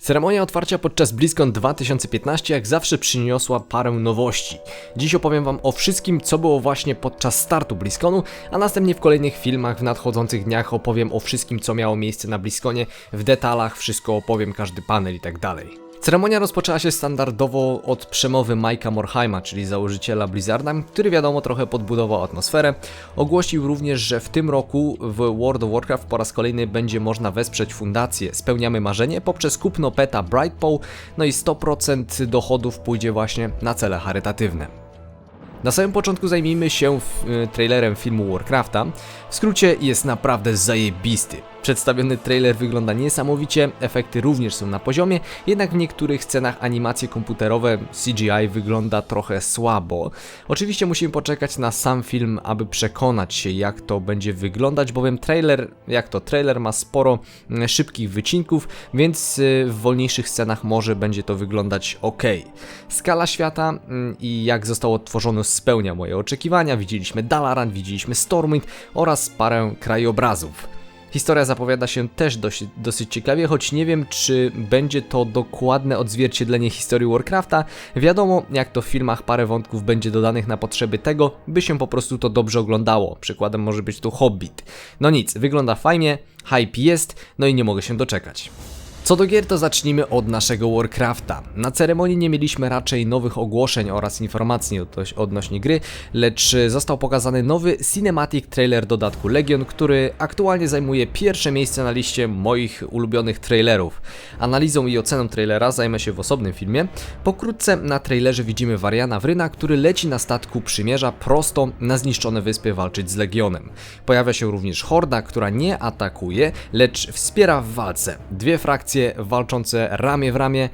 Ceremonia otwarcia podczas BlizzCon 2015 jak zawsze przyniosła parę nowości. Dziś opowiem wam o wszystkim, co było właśnie podczas startu BlizzConu, a następnie w kolejnych filmach w nadchodzących dniach opowiem o wszystkim, co miało miejsce na BlizzConie, w detalach wszystko opowiem, każdy panel i tak dalej. Ceremonia rozpoczęła się standardowo od przemowy Mike'a Morheima, czyli założyciela Blizzarda, który wiadomo trochę podbudował atmosferę. Ogłosił również, że w tym roku w World of Warcraft po raz kolejny będzie można wesprzeć fundację Spełniamy Marzenie poprzez kupno peta Brightpool, no i 100% dochodów pójdzie właśnie na cele charytatywne. Na samym początku zajmijmy się y, trailerem filmu Warcrafta. W skrócie jest naprawdę zajebisty. Przedstawiony trailer wygląda niesamowicie, efekty również są na poziomie, jednak w niektórych scenach animacje komputerowe CGI wygląda trochę słabo. Oczywiście musimy poczekać na sam film, aby przekonać się jak to będzie wyglądać, bowiem trailer, jak to trailer ma sporo mm, szybkich wycinków, więc y, w wolniejszych scenach może będzie to wyglądać ok. Skala świata mm, i jak został odtworzony spełnia moje oczekiwania. Widzieliśmy Dalaran, widzieliśmy Stormwind oraz parę krajobrazów. Historia zapowiada się też dosyć, dosyć ciekawie, choć nie wiem, czy będzie to dokładne odzwierciedlenie historii Warcrafta. Wiadomo, jak to w filmach parę wątków będzie dodanych na potrzeby tego, by się po prostu to dobrze oglądało. Przykładem może być tu Hobbit. No nic, wygląda fajnie, hype jest, no i nie mogę się doczekać. Co do gier, to zacznijmy od naszego Warcrafta. Na ceremonii nie mieliśmy raczej nowych ogłoszeń oraz informacji odnoś- odnośnie gry, lecz został pokazany nowy cinematic trailer dodatku Legion, który aktualnie zajmuje pierwsze miejsce na liście moich ulubionych trailerów. Analizą i oceną trailera zajmę się w osobnym filmie. Pokrótce na trailerze widzimy Wariana Wryna, który leci na statku przymierza prosto na zniszczone wyspy walczyć z Legionem. Pojawia się również Horda, która nie atakuje, lecz wspiera w walce. Dwie frakcje walczące ramię w ramię.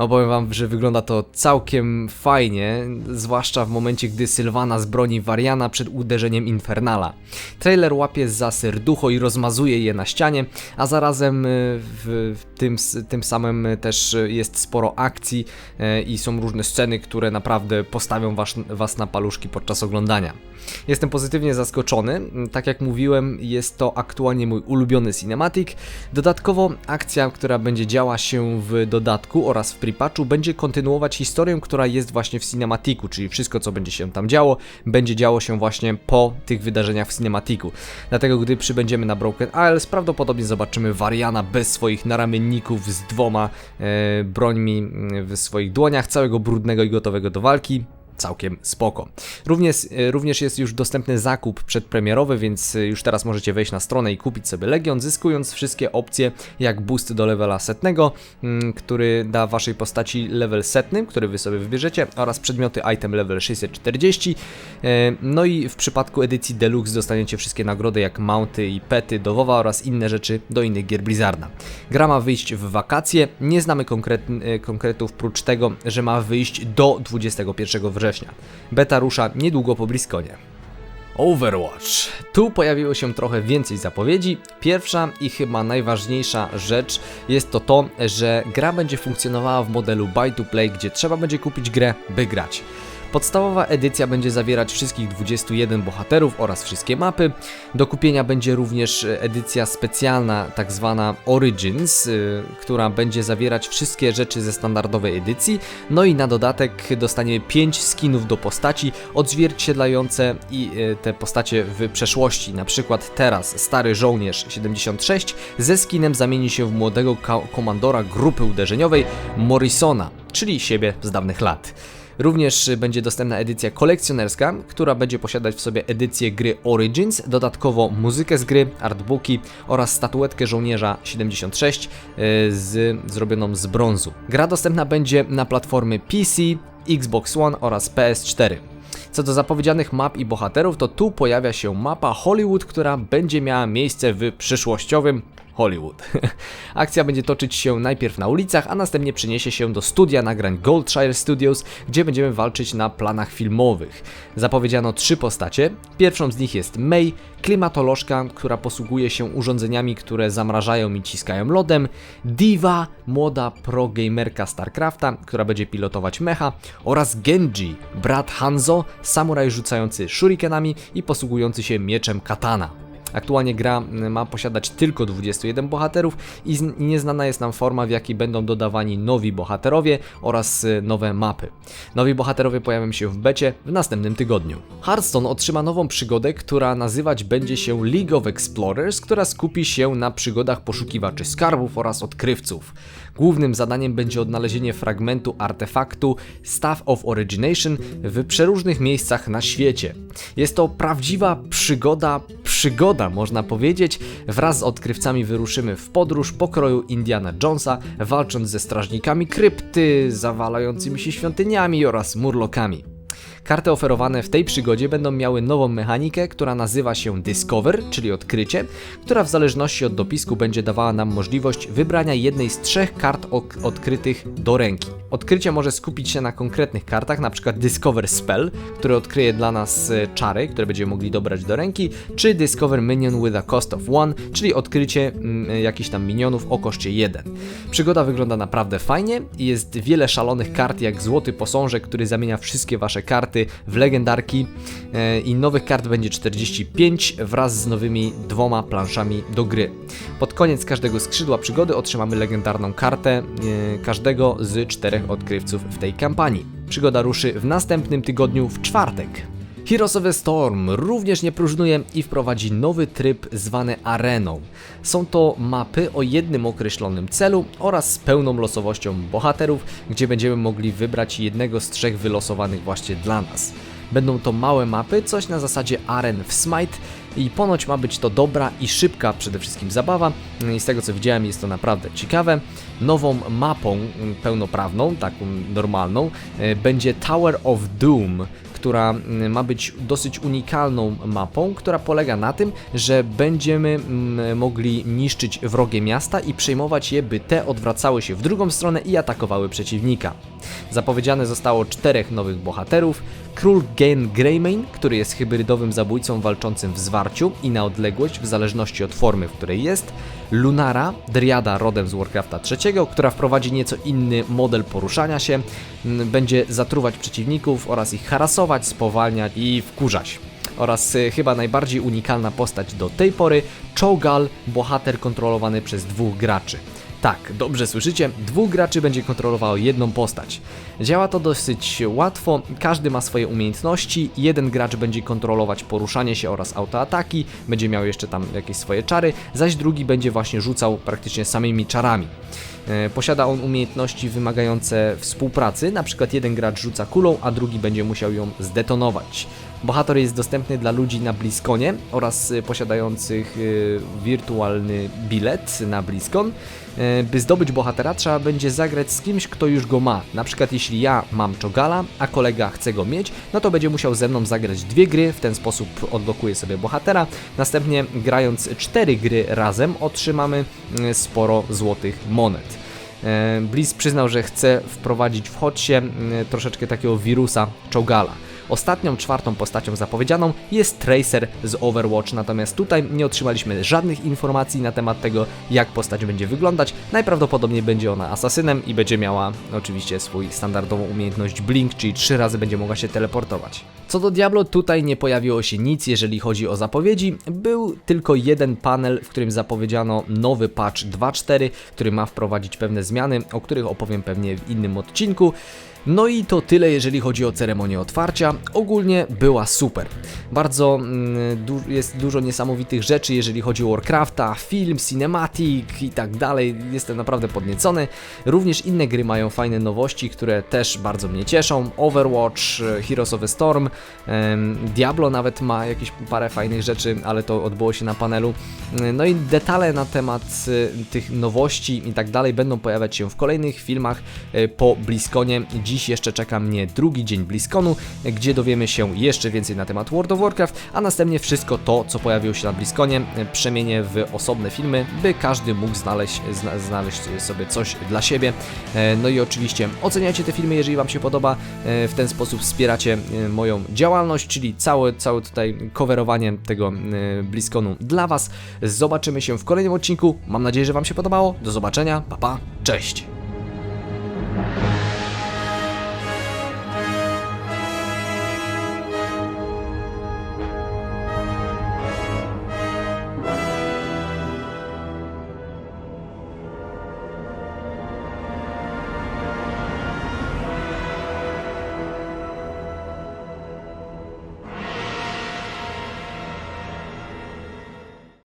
No powiem wam, że wygląda to całkiem fajnie, zwłaszcza w momencie, gdy Sylwana zbroni Wariana przed uderzeniem Infernala. Trailer łapie za serducho i rozmazuje je na ścianie, a zarazem y, w tym, tym samym też jest sporo akcji y, i są różne sceny, które naprawdę postawią was, was na paluszki podczas oglądania. Jestem pozytywnie zaskoczony. Tak jak mówiłem, jest to aktualnie mój ulubiony cinematic. Dodatkowo akcja, która będzie działa się w dodatku oraz w pripatchu, będzie kontynuować historię, która jest właśnie w cinematiku, czyli wszystko, co będzie się tam działo, będzie działo się właśnie po tych wydarzeniach w cinematiku. Dlatego, gdy przybędziemy na Broken Isles, prawdopodobnie zobaczymy Wariana bez swoich naramienników z dwoma e, brońmi mm, w swoich dłoniach, całego brudnego i gotowego do walki całkiem spoko. Również, e, również jest już dostępny zakup przedpremierowy, więc e, już teraz możecie wejść na stronę i kupić sobie Legion, zyskując wszystkie opcje jak boost do levela setnego, mm, który da waszej postaci level setny, który wy sobie wybierzecie, oraz przedmioty item level 640. E, No i w przypadku edycji Deluxe dostaniecie wszystkie nagrody jak mounty i pety do WoWa oraz inne rzeczy do innych gier Blizzarda. Gra ma wyjść w wakacje, nie znamy konkret, konkretów prócz tego, że ma wyjść do 21 września. Beta rusza niedługo po BlizzConie. Overwatch. Tu pojawiło się trochę więcej zapowiedzi. Pierwsza i chyba najważniejsza rzecz jest to to, że gra będzie funkcjonowała w modelu buy to play, gdzie trzeba będzie kupić grę, by grać. Podstawowa edycja będzie zawierać wszystkich 21 bohaterów oraz wszystkie mapy. Do kupienia będzie również e, edycja specjalna, tak zwana Origins, y, która będzie zawierać wszystkie rzeczy ze standardowej edycji. No i na dodatek dostaniemy 5 skinów do postaci odzwierciedlające i e, te postacie w przeszłości. Na przykład teraz stary żołnierz 76 ze skinem zamieni się w młodego komandora grupy uderzeniowej Morrisona, czyli siebie z dawnych lat. Również będzie dostępna edycja kolekcjonerska, która będzie posiadać w sobie edycję gry Origins, dodatkowo muzykę z gry, artbooki oraz statuetkę żołnierza 76 y, z, zrobioną z brązu. Gra dostępna będzie na platformy PC, Xbox One oraz PS4. Co do zapowiedzianych map i bohaterów, to tu pojawia się mapa Hollywood, która będzie miała miejsce w przyszłościowym Hollywood. Akcja będzie toczyć się najpierw na ulicach, a następnie przeniesie się do studia nagrań Goldshire Studios, gdzie będziemy walczyć na planach filmowych. Zapowiedziano trzy postacie. Pierwszą z nich jest May, klimatolożka, która posługuje się urządzeniami, które zamrażają i ciskają lodem, Diva, młoda pro-gamerka StarCrafta, która będzie pilotować mecha oraz Genji, brat Hanzo, samuraj rzucający shurikenami i posługujący się mieczem katana. Aktualnie gra ma posiadać tylko 21 bohaterów i nieznana jest nam forma, w jakiej będą dodawani nowi bohaterowie oraz y, nowe mapy. Nowi bohaterowie pojawią się w becie w następnym tygodniu. Hearthstone otrzyma nową przygodę, która nazywać będzie się League of Explorers, która skupi się na przygodach poszukiwaczy skarbów oraz odkrywców. Głównym zadaniem będzie odnalezienie fragmentu artefaktu Staff of Origination w przeróżnych miejscach na świecie. Jest to prawdziwa przygoda, przygoda można powiedzieć. Wraz z odkrywcami wyruszymy w podróż pokroju Indiana Jonesa, walcząc ze strażnikami krypty, zawalającymi się świątyniami oraz murlokami. Karty oferowane w tej przygodzie będą miały nową mechanikę, która nazywa się Discover, czyli odkrycie, która w zależności od dopisku będzie dawała nam możliwość wybrania jednej z trzech kart odkrytych do ręki. Odkrycie może skupić się na konkretnych kartach, np. Discover Spell, który odkryje dla nas e, czary, które będziemy mogli dobrać do ręki, czy Discover Minion with a cost of 1, czyli odkrycie mm, jakichś tam minionów o koszcie 1. Przygoda wygląda naprawdę fajnie i jest wiele szalonych kart jak Złoty Posążek, który zamienia wszystkie wasze karty w legendarki e, i nowych kart będzie 45 wraz z nowymi dwoma planszami do gry. Pod koniec każdego skrzydła przygody otrzymamy legendarną kartę e, każdego z czterech odkrywców w tej kampanii. Przygoda ruszy w następnym tygodniu w czwartek. Heroes of the Storm również nie próżnuje i wprowadzi nowy tryb zwany Areną. Są to mapy o jednym określonym celu oraz z pełną losowością bohaterów, gdzie będziemy mogli wybrać jednego z trzech wylosowanych właśnie dla nas. Będą to małe mapy, coś na zasadzie aren w Smite i ponoć ma być to dobra i szybka przede wszystkim zabawa i z tego co widziałem jest to naprawdę ciekawe. Nową mapą pełnoprawną, taką normalną, e, będzie Tower of Doom, która mm, ma być dosyć unikalną mapą, która polega na tym, że będziemy mm, mogli niszczyć wrogie miasta i przejmować je, by te odwracały się w drugą stronę i atakowały przeciwnika. Zapowiedziane zostało czterech nowych bohaterów. Król Gen Greymane, który jest hybrydowym zabójcą walczącym w zwarciu i na odległość w zależności od formy, w której jest. Lunara, driada rodem z Warcrafta III, która wprowadzi nieco inny model poruszania się, będzie zatruwać przeciwników oraz ich harasować, spowalniać i wkurzać oraz y, chyba najbardziej unikalna postać do tej pory, Cho'Gall, bohater kontrolowany przez dwóch graczy. Tak, dobrze słyszycie, dwóch graczy będzie kontrolowało jedną postać. Działa to dosyć łatwo, każdy ma swoje umiejętności, jeden gracz będzie kontrolować poruszanie się oraz autoataki, będzie miał jeszcze tam jakieś swoje czary, zaś drugi będzie właśnie rzucał praktycznie samymi czarami. E, Posiada on umiejętności wymagające współpracy, na przykład jeden gracz rzuca kulą, a drugi będzie musiał ją zdetonować. Bohater jest dostępny dla ludzi na Bliskonie oraz y, posiadających y, wirtualny bilet na Bliskon. E, By zdobyć bohatera trzeba będzie zagrać z kimś, kto już go ma. Na przykład jeśli ja mam Czogala, a kolega chce go mieć, no to będzie musiał ze mną zagrać dwie gry, w ten sposób odblokuje sobie bohatera. Następnie grając cztery gry razem otrzymamy sporo złotych monet. E, Blizz przyznał, że chce wprowadzić w Hotsie m, troszeczkę takiego wirusa Chogala. Ostatnią, czwartą postacią zapowiedzianą jest Tracer z Overwatch, natomiast tutaj nie otrzymaliśmy żadnych informacji na temat tego, jak postać będzie wyglądać. Najprawdopodobniej będzie ona asasynem i będzie miała oczywiście swój standardową umiejętność Blink, czyli trzy razy będzie mogła się teleportować. Co do Diablo, tutaj nie pojawiło się nic, jeżeli chodzi o zapowiedzi. Był tylko jeden panel, w którym zapowiedziano nowy patch 2.4, który ma wprowadzić pewne zmiany, o których opowiem pewnie w innym odcinku. No i to tyle, jeżeli chodzi o ceremonię otwarcia. Ogólnie była super. Bardzo mm, du jest dużo niesamowitych rzeczy, jeżeli chodzi o Warcrafta, film, cinematic i tak dalej. Jestem naprawdę podniecony. Również inne gry mają fajne nowości, które też bardzo mnie cieszą. Overwatch, e, Heroes of the Storm, Diablo nawet ma jakieś parę fajnych rzeczy, ale to odbyło się na panelu. E, No i detale na temat e, tych nowości i tak dalej będą pojawiać się w kolejnych filmach po BlizzConie. Dziś jeszcze czeka mnie drugi dzień BlizzConu, gdzie dowiemy się jeszcze więcej na temat World of Warcraft, a następnie wszystko to, co pojawiło się na BlizzConie, przemienię w osobne filmy, by każdy mógł znaleźć, zna, znaleźć sobie coś dla siebie. E, No i oczywiście oceniajcie te filmy, jeżeli Wam się podoba. E, W ten sposób wspieracie e, moją działalność, czyli całe, całe tutaj coverowanie tego BlizzConu dla Was. Zobaczymy się w kolejnym odcinku. Mam nadzieję, że Wam się podobało. Do zobaczenia. Pa, pa. Cześć.